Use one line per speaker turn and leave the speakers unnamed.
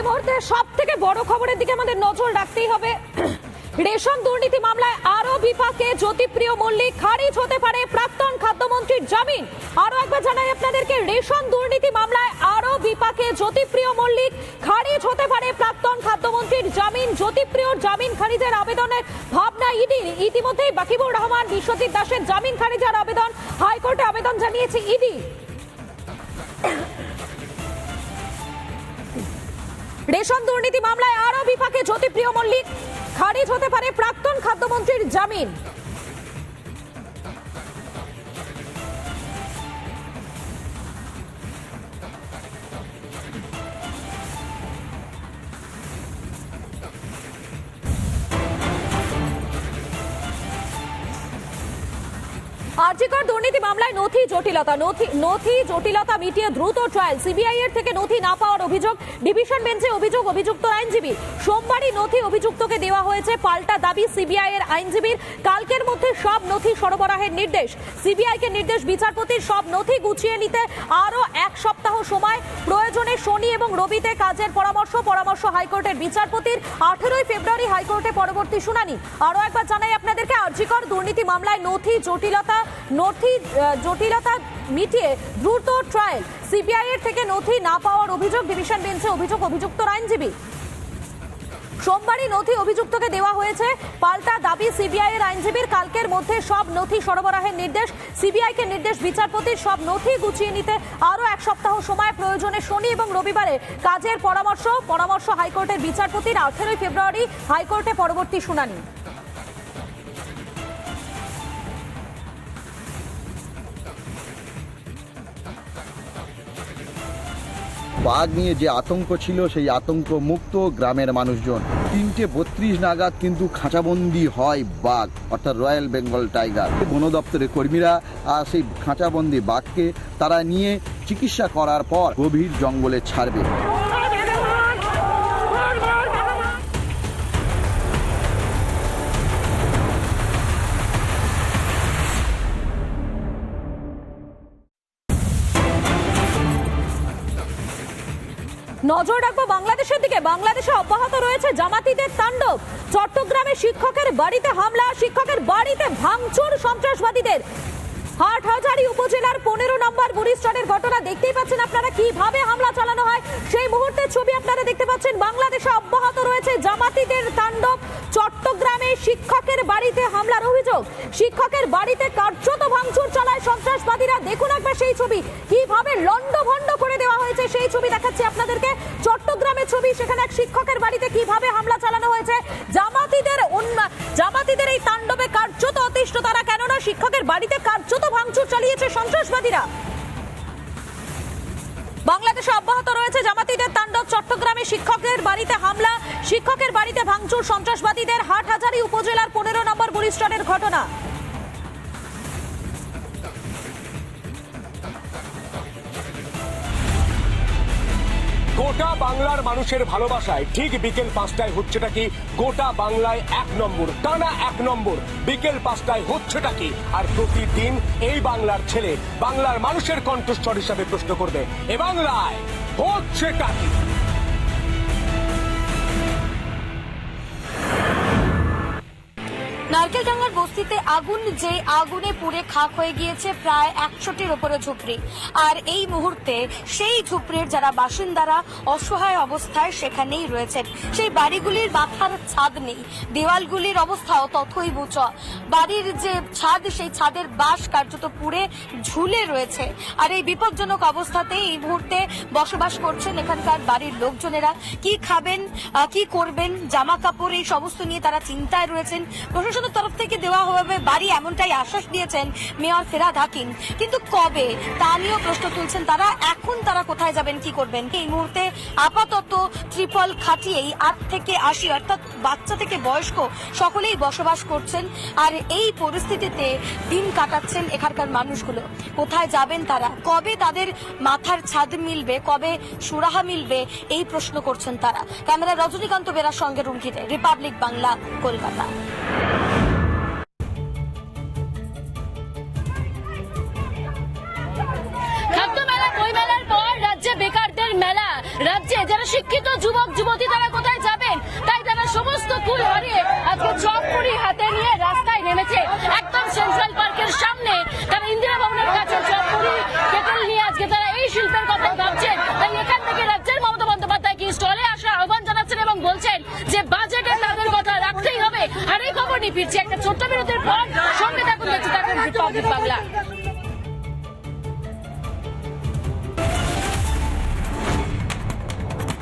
এই মুহূর্তে সব থেকে বড় খবরের দিকে আমাদের নজর রাখতেই হবে। রেশন দুর্নীতি মামলায় আরও বিপাকে জ্যোতিপ্রিয় মল্লিক। খারিজ হতে পারে প্রাক্তন খাদ্যমন্ত্রীর জামিন। আরও একবার জানাই আপনাদেরকে, রেশন দুর্নীতি মামলায় আরও বিপাকে জ্যোতিপ্রিয় মল্লিক। খারিজ হতে পারে প্রাক্তন খাদ্যমন্ত্রীর জামিন। জ্যোতিপ্রিয়র জামিন খারিজের আবেদনের ভাবনা ইডি। ইতিমধ্যেই বাকিবুর রহমান, বিশ্বজিৎ দাসের জামিন খারিজের আবেদন। হাইকোর্টে আবেদন জানিয়েছে ইডি। রেশন দুর্নীতি মামলায় আরও বিপাকে জ্যোতিপ্রিয় মল্লিক। খারিজ হতে পারে প্রাক্তন খাদ্যমন্ত্রীর জামিন। আর্জিকর দুর্নীতি মামলায় নথি জটিলতা, নথি নথি জটিলতা মিটিয়ে দ্রুত ট্রায়াল সিবিআই এর থেকে নথি না পাওয়ার অভিযোগ, ডিভিশন বেঞ্চে অভিযোগ, অভিযুক্ত আইনজীবী। সোমবারই নথি অভিযুক্তকে দেওয়া হয়েছে পাল্টা দাবি সিবিআই এর আইনজীবীর। কালকের মধ্যে সব নথি সরবরাহের নির্দেশ। সিবিআই কে নির্দেশ বিচারপতির সব নথি গুছিয়ে নিতে আরও এক সপ্তাহ সময়। প্রয়োজনে শনি এবং রবিতে কাজের পরামর্শ পরামর্শ হাইকোর্টের বিচারপতির। আঠেরোই ফেব্রুয়ারি হাইকোর্টে পরবর্তী শুনানি। আরও একবার জানাই আপনাদেরকে আর্জিকর দুর্নীতি মামলায় নথি জটিলতা নথি জটিলতা মিটিয়ে দ্রুত ট্রায়াল সিবিআই এর থেকে নথি না পাওয়ার অভিযোগ ডিভিশন বেঞ্চে অভিযোগ, অভিযুক্ত আইনজীবী। সোমবারই নথি অভিযুক্তকে দেওয়া হয়েছে। পাল্টা দাবি সিবিআই এর আইনজীবীর। কালকের মধ্যে সব নথি সরবরাহের নির্দেশ। সিবিআই কে নির্দেশ বিচারপতির সব নথি গুছিয়ে নিতে আরও এক সপ্তাহ সময় প্রয়োজনে শনি এবং রবিবারে কাজের পরামর্শ পরামর্শ হাইকোর্টের বিচারপতির আঠেরোই ফেব্রুয়ারি হাইকোর্টে পরবর্তী শুনানি।
বাঘ নিয়ে যে আতঙ্ক ছিল, সেই আতঙ্ক মুক্ত গ্রামের মানুষজন। তিনটে বত্রিশ নাগাদ কিন্তু খাঁচাবন্দি হয় বাঘ, অর্থাৎ রয়্যাল বেঙ্গল টাইগার। বন দপ্তরের কর্মীরা আর সেই খাঁচাবন্দি বাঘকে তারা নিয়ে চিকিৎসা করার পর গভীর জঙ্গলে ছাড়বে।
নজর রাখব বাংলাদেশের দিকে। বাংলাদেশে অব্যাহত রয়েছে জামাতিদের তাণ্ডব। চট্টগ্রামে শিক্ষকের বাড়িতে হামলা, শিক্ষকের বাড়িতে ভাঙচুর সন্ত্রাসবাদীদের। হাটহাজারি উপজেলার পনেরো নম্বর বুড়িস্টনের ঘটনা দেখতেই পাচ্ছেন আপনারা কীভাবে হামলা চালানো হয়। সেই মুহূর্তের ছবি আপনারা দেখতে পাচ্ছেন। বাংলাদেশে অব্যাহত রয়েছে জামাতিদের তাণ্ডব। চট্টগ্রামে শিক্ষকের বাড়িতে হামলার অভিযোগ। শিক্ষকের বাড়িতে কার্যত ভাঙচুর চালায় সন্ত্রাসবাদীরা। দেখুন একবার সেই ছবি। কীভাবে লন্ডভন্ড করে দেওয়া হয়েছে সেই ছবি দেখাচ্ছি আপনাদেরকে। চট্টগ্রামের ছবি, সেখানে এক শিক্ষকের বাড়িতে কীভাবে হামলা চালানো হয়েছে। জামাতিদের জামাতিদের এই তাণ্ডবে কার্যত অতিষ্ঠ। তারা কেননা শিক্ষকের বাড়িতে কার্যত ভাঙচুর চালিয়েছে সন্ত্রাসবাদীরা। বাংলাদেশে অব্যাহত রয়েছে জামাতিদের তাণ্ডব। শিক্ষকের বাড়িতে ভাঙচুর সন্ত্রাসবাদীদের হাটহাজারী উপজেলার পনেরো নম্বর বুড়িস্টনের ঘটনা।
গোটা বাংলার মানুষের ভালোবাসায় ঠিক বিকেল পাঁচটায় হচ্ছেটা কি? গোটা বাংলায় এক নম্বর, টানা এক নম্বর, বিকেল পাঁচটায় হচ্ছেটা কি? আর প্রতিদিন এই বাংলার ছেলে বাংলার মানুষের কণ্ঠস্বর হিসাবে প্রশ্ন করবে, এ বাংলায় হচ্ছেটা কি?
নারকেলডাঙ্গার বস্তিতে আগুন, যে আগুনে পুড়ে খাক হয়ে গিয়েছে প্রায় একশোটির ওপরে ঝুপড়ি। আর এই মুহূর্তে সেই ঝুপড়ির যারা বাসিন্দারা অসহায় অবস্থায় সেখানেই রয়েছেন। সেই বাড়িগুলির মাথার ছাদ নেই, দেওয়ালগুলির অবস্থাও তথই বুচ বাড়ির যে ছাদ, সেই ছাদের বাঁশ কার্যত পুড়ে ঝুলে রয়েছে। আর এই বিপজ্জনক অবস্থাতে এই মুহূর্তে বসবাস করছেন এখানকার বাড়ির লোকজনেরা। কি খাবেন কি করবেন জামা কাপড় এই সমস্ত নিয়ে তারা চিন্তায় রয়েছেন। প্রশাসনের তরফ থেকে দেওয়া হবে বাড়ি এমনটাই আশ্বাস দিয়েছেন মেয়র ফেরাদ হাকিম। কিন্তু কবে? তা নিয়েও প্রশ্ন তুলছেন তারা। এখন তারা কোথায় যাবেন, কি করবেন? এই মুহূর্তে আপাতত ত্রিপল খাটিয়েই আট থেকে আশি, অর্থাৎ বাচ্চা থেকে বয়স্ক সকলেই বসবাস করছেন। আর এই পরিস্থিতিতে দিন কাটাচ্ছেন এখানকার মানুষগুলো। কোথায় যাবেন তারা? কবে তাদের মাথার ছাদ মিলবে? কবে সুরাহা মিলবে? এই প্রশ্ন করছেন তারা। ক্যামেরা রজনীকান্ত বেরার সঙ্গে রুমকিতে, রিপাবলিক বাংলা, কলকাতা।
রাজ্যে যারা শিক্ষিত যুবক, যুবতী তারা কোথায় যাবেন? তাই তারা সমস্ত কুল হারিয়ে আজকে চপপুরি হাতে নিয়ে রাস্তায় নেমেছে। একদম সেন্ট্রাল পার্কের সামনে তারা ইন্দিরা ভবনের কাছে চপপুরি কেটল নিয়ে আজকে তারা এই শিল্পের কথা ভাবছেন। তাই এখান থেকে রাজ্যের মমতা বন্দ্যোপাধ্যায়কে স্টলে আসার আহ্বান জানাচ্ছেন এবং বলছেন যে বাজেটে তাদের কথা রাখতেই হবে। আর এই খবর নিয়ে ফিরছে একটা ছোট্ট বিরতির পর সঙ্গে থাকুন দেখতে থাকুন বাংলা